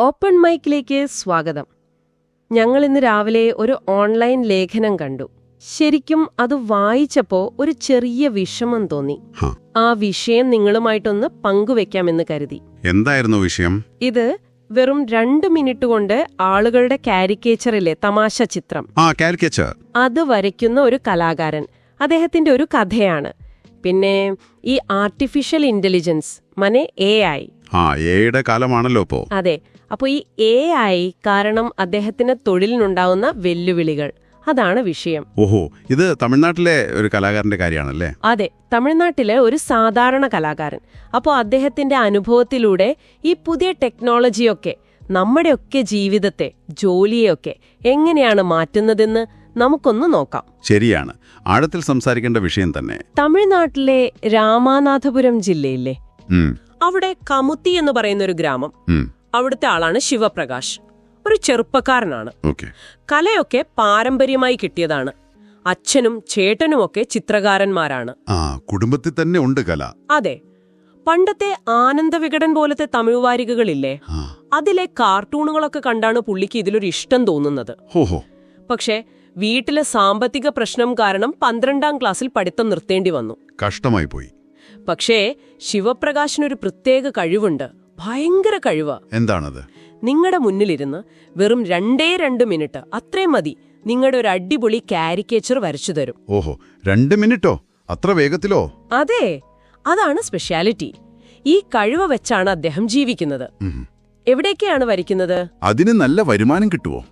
Open മൈക്കിലേക്ക് സ്വാഗതം. ഞങ്ങൾ ഇന്ന് രാവിലെ ഒരു ഓൺലൈൻ ലേഖനം കണ്ടു. ശരിക്കും അത് വായിച്ചപ്പോ ഒരു ചെറിയ വിഷമം തോന്നി. ആ വിഷയം നിങ്ങളുമായിട്ടൊന്ന് പങ്കുവെക്കാമെന്ന് കരുതി. എന്തായിരുന്നു വിഷയം? ഇത് വെറും രണ്ട് മിനിറ്റ് കൊണ്ട് ആളുകളുടെ കാരിക്കേച്ചറിലെ തമാശ ചിത്രം. അത് വരയ്ക്കുന്ന ഒരു കലാകാരൻ. അദ്ദേഹത്തിന്റെ ഒരു കഥയാണ്. പിന്നെ ഈ ആർട്ടിഫിഷ്യൽ ഇന്റലിജൻസ് മനെ എ ഐ കാലമാണല്ലോ അതെ. അപ്പോൾ ഈ എ ഐ കാരണം അദ്ദേഹത്തിന് തൊഴിലിനുണ്ടാവുന്ന വെല്ലുവിളികൾ അതാണ് വിഷയം. ഓഹോ ഇത് തമിഴ്നാട്ടിലെ ഒരു കലാകാരന്റെ കാര്യമാണല്ലേ? അതെ തമിഴ്നാട്ടിലെ ഒരു സാധാരണ കലാകാരൻ. അപ്പോൾ അദ്ദേഹത്തിന്റെ അനുഭവത്തിലൂടെ ഈ പുതിയ ടെക്നോളജിയൊക്കെ നമ്മുടെയൊക്കെ ജീവിതത്തെ ജോലിയെയൊക്കെ എങ്ങനെയാണ് മാറ്റുന്നതെന്ന് നമുക്കൊന്ന് നോക്കാം. ശരിയാണ്. ആഴത്തിൽ സംസാരിക്കേണ്ട വിഷയം തന്നെ. തമിഴ്നാട്ടിലെ രാമാനാഥപുരം ജില്ലയില്ലേ? അവിടെ കമുത്തി എന്ന് പറയുന്ന ഒരു ഗ്രാമം. അവിടുത്തെ ആളാണ് ശിവപ്രകാശ്. ഒരു ചെറുപ്പക്കാരനാണ്. കലയൊക്കെ പാരമ്പര്യമായി കിട്ടിയതാണ്. അച്ഛനും ചേട്ടനും ഒക്കെ ചിത്രകാരന്മാരാണ്. കുടുംബത്തിൽ തന്നെ ഉണ്ട് കല. അതെ. പണ്ടത്തെ ആനന്ദവികടൻ പോലത്തെ തമിഴ് വാരികകളില്ലേ? അതിലെ കാർട്ടൂണുകളൊക്കെ കണ്ടാണ് പുള്ളിക്ക് ഇതിലൊരു ഇഷ്ടം തോന്നുന്നത്. പക്ഷേ വീട്ടിലെ സാമ്പത്തിക പ്രശ്നം കാരണം പന്ത്രണ്ടാം ക്ലാസ്സിൽ പഠിത്തം നിർത്തേണ്ടി വന്നു. കഷ്ടമായി പോയി. പക്ഷേ ശിവപ്രകാശിനൊരു പ്രത്യേക കഴിവുണ്ട്. ഭയങ്കര കഴിവ്. എന്താണത്? നിങ്ങളുടെ മുന്നിലിരുന്ന് വെറും രണ്ടേ രണ്ട് മിനിറ്റ് അത്രേ മതി നിങ്ങളുടെ ഒരു അടിപൊളി കാരിക്കേച്ചർ വരച്ചു തരും. ഓഹോ രണ്ട് മിനിറ്റോ? അത്ര വേഗത്തിലോ? അതെ അതാണ് സ്പെഷ്യാലിറ്റി. ഈ കഴിവ് വെച്ചാണ് അദ്ദേഹം ജീവിക്കുന്നത്. എവിടേക്കാണ് വരയ്ക്കുന്നത്? അതിന് നല്ല വരുമാനം കിട്ടുവോ?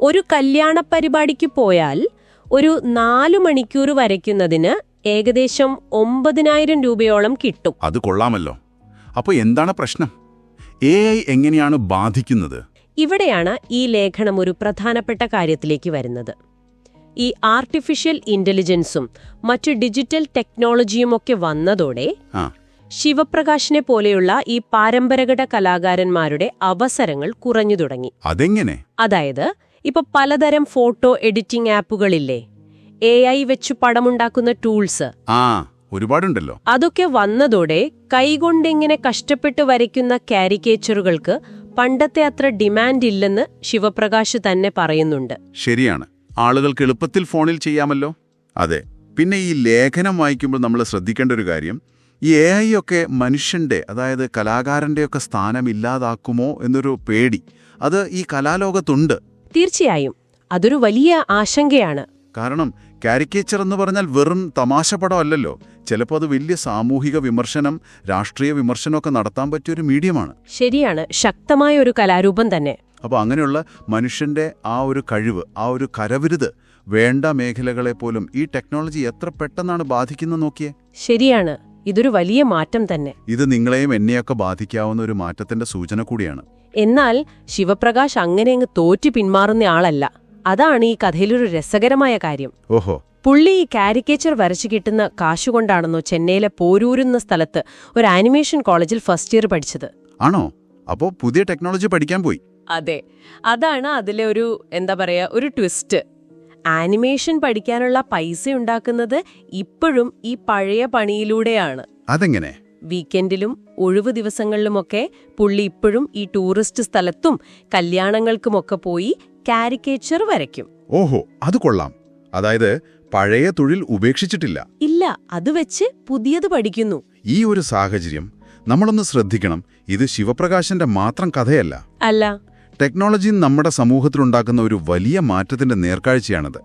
ഒരു കല്യാണ പരിപാടിക്ക് പോയാൽ ഒരു നാലു മണിക്കൂർ വരയ്ക്കുന്നതിന് ഏകദേശം ഒമ്പതിനായിരം രൂപയോളം കിട്ടും. അത് കൊള്ളാമല്ലോ. അപ്പൊ എന്താണ് പ്രശ്നം? എ എങ്ങനെയാണ് ബാധിക്കുന്നത്? ഇവിടെയാണ് ഈ ലേഖനം ഒരു പ്രധാനപ്പെട്ട കാര്യത്തിലേക്ക് വരുന്നത്. ഈ ആർട്ടിഫിഷ്യൽ ഇന്റലിജൻസും മറ്റു ഡിജിറ്റൽ ടെക്നോളജിയുമൊക്കെ വന്നതോടെ ശിവപ്രകാശിനെ പോലെയുള്ള ഈ പാരമ്പരഗത കലാകാരന്മാരുടെ അവസരങ്ങൾ കുറഞ്ഞു തുടങ്ങി. അതെങ്ങനെ? അതായത് ഇപ്പൊ പലതരം ഫോട്ടോ എഡിറ്റിംഗ് ആപ്പുകളില്ലേ? എ ഐ വെച്ച് പടമുണ്ടാക്കുന്ന ടൂൾസ്. ഒരുപാടുണ്ടല്ലോ. അതൊക്കെ വന്നതോടെ കൈകൊണ്ടിങ്ങനെ കഷ്ടപ്പെട്ട് വരയ്ക്കുന്ന കാരിക്കേച്ചറുകൾക്ക് പണ്ടത്തെ അത്ര ഡിമാൻഡ് ഇല്ലെന്ന് ശിവപ്രകാശ് തന്നെ പറയുന്നുണ്ട്. ശരിയാണ്. ആളുകൾക്ക് എളുപ്പത്തിൽ ഫോണിൽ ചെയ്യാമല്ലോ. അതെ. പിന്നെ ഈ ലേഖനം വായിക്കുമ്പോൾ നമ്മൾ ശ്രദ്ധിക്കേണ്ട ഒരു കാര്യം ഈ എ ഐ ഒക്കെ മനുഷ്യന്റെ അതായത് കലാകാരന്റെയൊക്കെ സ്ഥാനം ഇല്ലാതാക്കുമോ എന്നൊരു പേടി. അത് ഈ കലാലോകത്തുണ്ട്. തീർച്ചയായും. അതൊരു വലിയ ആശങ്കയാണ്. കാരണം കാരിക്കേച്ചർ എന്ന് പറഞ്ഞാൽ വെറും തമാശ പടമല്ലല്ലോ. ചിലപ്പോൾ അത് വലിയ സാമൂഹിക വിമർശനം രാഷ്ട്രീയ വിമർശനമൊക്കെ നടത്താൻ പറ്റിയ ഒരു മീഡിയമാണ്. ശരിയാണ്. ശക്തമായ ഒരു കലാരൂപം തന്നെ. അപ്പോൾ അങ്ങനെയുള്ള മനുഷ്യന്റെ ആ ഒരു കഴിവ് ആ ഒരു കരവിരുത് വേണ്ട മേഖലകളെ പോലും ഈ ടെക്നോളജി എത്ര പെട്ടെന്നാണ് ബാധിക്കുന്നത് നോക്കിയേ? ശരിയാണ്. ഇതൊരു വലിയ മാറ്റം തന്നെ. ഇത് നിങ്ങളെയും എന്നെയൊക്കെ ബാധിക്കാവുന്ന ഒരു മാറ്റത്തിന്റെ സൂചന കൂടിയാണ്. എന്നാൽ ശിവപ്രകാശ് അങ്ങനെ അങ്ങ് തോറ്റു പിന്മാറുന്ന ആളല്ല. അതാണ് ഈ കഥയിലൊരു രസകരമായ കാര്യം. ഓഹോ. പുള്ളി ഈ കാരിക്കേച്ചർ വരച്ചു കിട്ടുന്ന കാശുകൊണ്ടാണെന്നോ ചെന്നൈയിലെ പോരൂരുന്ന സ്ഥലത്ത് ഒരു ആനിമേഷൻ കോളേജിൽ ഫസ്റ്റ് ഇയർ പഠിച്ചത്. ആണോ? അപ്പോ പുതിയ ടെക്നോളജി പഠിക്കാൻ പോയി. അതെ. അതാണ് അതിലെ ഒരു എന്താ പറയാ ഒരു ട്വിസ്റ്റ്. ആനിമേഷൻ പഠിക്കാനുള്ള പൈസ ഉണ്ടാക്കുന്നത് ഇപ്പോഴും ഈ പഴയ പണിയിലൂടെയാണ്. അതെങ്ങനെ? വീക്കെൻഡിലും ഒഴിവ് ദിവസങ്ങളിലുമൊക്കെ പുള്ളി ഇപ്പോഴും ഈ ടൂറിസ്റ്റ് സ്ഥലത്തും കല്യാണങ്ങൾക്കുമൊക്കെ പോയി കാരിക്കേച്ചർ വരയ്ക്കും. ഓഹോ അത് കൊള്ളാം. അതായത് പഴയ തൊഴിൽ ഉപേക്ഷിച്ചിട്ടില്ല. ഇല്ല അത് വെച്ച് പുതിയത് പഠിക്കുന്നു. ഈ ഒരു സാഹചര്യം നമ്മളൊന്ന് ശ്രദ്ധിക്കണം. ഇത് ശിവപ്രകാശന്റെ മാത്രം കഥയല്ല. അല്ല. ടെക്നോളജി നമ്മുടെ സമൂഹത്തിലുണ്ടാക്കുന്ന ഒരു വലിയ മാറ്റത്തിന്റെ നേർക്കാഴ്ചയാണത്.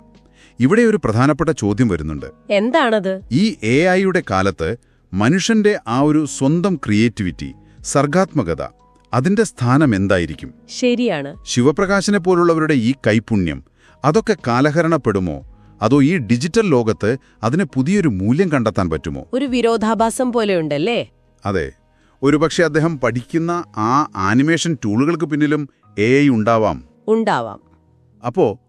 ഇവിടെ ഒരു പ്രധാനപ്പെട്ട ചോദ്യം വരുന്നുണ്ട്. എന്താണത്? ഈ എ ഐയുടെ കാലത്ത് മനുഷ്യന്റെ ആ ഒരു സ്വന്തം ക്രിയേറ്റിവിറ്റി സർഗാത്മകത അതിന്റെ സ്ഥാനം എന്തായിരിക്കും? ശരിയാണ്. ശിവപ്രകാശിനെ പോലുള്ളവരുടെ ഈ കൈപുണ്യം അതൊക്കെ കാലഹരണപ്പെടുമോ? അതോ ഈ ഡിജിറ്റൽ ലോകത്ത് അതിന് പുതിയൊരു മൂല്യം കണ്ടെത്താൻ പറ്റുമോ? ഒരു വിരോധാഭാസം പോലെയുണ്ടല്ലേ? അതെ. ഒരുപക്ഷെ അദ്ദേഹം പഠിക്കുന്ന ആ ആനിമേഷൻ ടൂളുകൾക്ക് പിന്നിലും എ ഐ ഉണ്ടാവാം. ഉണ്ടാവാം. അപ്പോ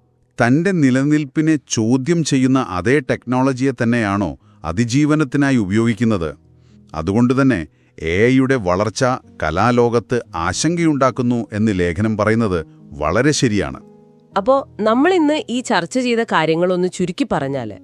തന്റെ നിലനിൽപ്പിനെ ചോദ്യം ചെയ്യുന്ന അതേ ടെക്നോളജിയെ തന്നെയാണോ അതിജീവനത്തിനായി ഉപയോഗിക്കുന്നത്? അതുകൊണ്ടുതന്നെ എ ഐയുടെ വളർച്ച കലാലോകത്ത് ആശങ്കയുണ്ടാക്കുന്നു എന്ന് ലേഖനം പറയുന്നത് വളരെ ശരിയാണ്. അപ്പോ നമ്മൾ ഇന്ന് ഈ ചർച്ച ചെയ്ത കാര്യങ്ങളൊന്ന് ചുരുക്കി പറഞ്ഞാൽ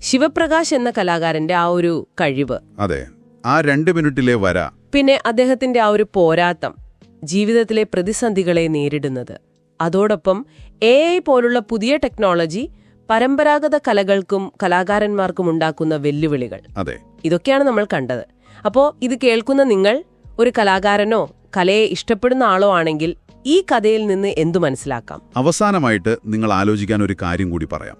ശിവപ്രകാശ് എന്ന കലാകാരന്റെ ആ ഒരു കഴിവ്. അതെ. ആ രണ്ട് മിനിറ്റിലെ വര. പിന്നെ അദ്ദേഹത്തിന്റെ ആ ഒരു പോരാട്ടം ജീവിതത്തിലെ പ്രതിസന്ധികളെ നേരിടുന്നത്. അതോടൊപ്പം എ ഐ പോലുള്ള പുതിയ ടെക്നോളജി പരമ്പരാഗത കലകൾക്കും കലാകാരന്മാർക്കും ഉണ്ടാക്കുന്ന വെല്ലുവിളികൾ. അതെ. ഇതൊക്കെയാണ് നമ്മൾ കണ്ടത്. അപ്പോ ഇത് കേൾക്കുന്ന നിങ്ങൾ ഒരു കലാകാരനോ കലയെ ഇഷ്ടപ്പെടുന്ന ആളോ ആണെങ്കിൽ ഈ കഥയിൽ നിന്ന് എന്തു മനസ്സിലാക്കാം? അവസാനമായിട്ട് നിങ്ങൾ ആലോചിക്കാൻ ഒരു കാര്യം കൂടി പറയാം.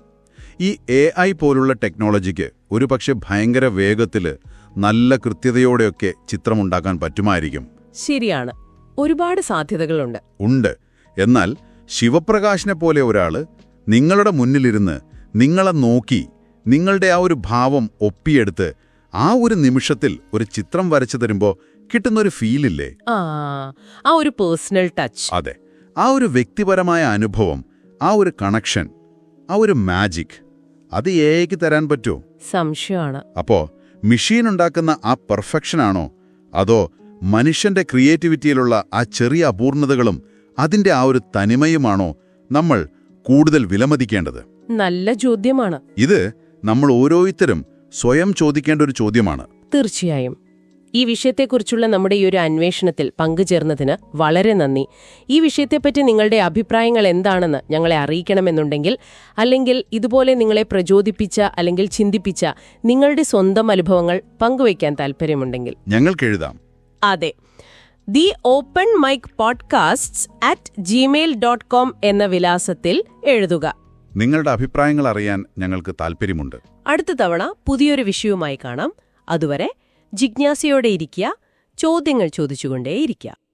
ഈ എ ഐ പോലുള്ള ടെക്നോളജിക്ക് ഒരുപക്ഷെ ഭയങ്കര വേഗത്തിൽ നല്ല കൃത്യതയോടെയൊക്കെ ചിത്രമുണ്ടാക്കാൻ പറ്റുമായിരിക്കും. ശരിയാണ്. ഒരുപാട് സാധ്യതകളുണ്ട്. ഉണ്ട്. എന്നാൽ ശിവപ്രകാശിനെ പോലെ ഒരാൾ നിങ്ങളുടെ മുന്നിലിരുന്ന് നിങ്ങളെ നോക്കി നിങ്ങളുടെ ആ ഒരു ഭാവം ഒപ്പിയെടുത്ത് ആ ഒരു നിമിഷത്തിൽ ഒരു ചിത്രം വരച്ചു തരുമ്പോൾ കിട്ടുന്നൊരു ഫീലില്ലേ? ആ ആ ഒരു പേഴ്സണൽ ടച്ച്. അതെ. ആ ഒരു വ്യക്തിപരമായ അനുഭവം ആ ഒരു കണക്ഷൻ ആ ഒരു മാജിക് അത് എക്ക് തരാൻ പറ്റുമോ സംശയമാണ്. അപ്പോ മെഷീൻ ഉണ്ടാക്കുന്ന ആ പെർഫെക്ഷനാണോ അതോ മനുഷ്യന്റെ ക്രിയേറ്റിവിറ്റിയിലുള്ള ആ ചെറിയ അപൂർണതകളും അതിന്റെ ആ ഒരു തനിമയുമാണോ നമ്മൾ കൂടുതൽ വിലമതിക്കേണ്ടത്? നല്ല ചോദ്യമാണ്. ഇത് നമ്മൾ ഓരോരുത്തരും സ്വയം ചോദിക്കേണ്ട ഒരു ചോദ്യമാണ്. തീർച്ചയായും. ഈ വിഷയത്തെക്കുറിച്ചുള്ള നമ്മുടെ ഈ ഒരു അന്വേഷണത്തിൽ പങ്കുചേർന്നതിന് വളരെ നന്ദി. ഈ വിഷയത്തെപ്പറ്റി നിങ്ങളുടെ അഭിപ്രായങ്ങൾ എന്താണെന്ന് ഞങ്ങളെ അറിയിക്കണമെന്നുണ്ടെങ്കിൽ അല്ലെങ്കിൽ ഇതുപോലെ നിങ്ങളെ പ്രചോദിപ്പിച്ച അല്ലെങ്കിൽ ചിന്തിപ്പിച്ച നിങ്ങളുടെ സ്വന്തം അനുഭവങ്ങൾ പങ്കുവയ്ക്കാൻ താൽപ്പര്യമുണ്ടെങ്കിൽ. ഞങ്ങൾക്ക് എഴുതാം. അതെ. The open mic podcasts at Gmail dot com എന്ന വിലാസത്തിൽ എഴുതുക. നിങ്ങളുടെ അഭിപ്രായങ്ങൾ അറിയാൻ ഞങ്ങൾക്ക് താൽപ്പര്യമുണ്ട്. അടുത്ത തവണ പുതിയൊരു വിഷയവുമായി കാണാം. അതുവരെ ജിജ്ഞാസയോടെ ഇരിക്കുക ചോദ്യങ്ങൾ ചോദിച്ചുകൊണ്ടേയിരിക്കുക.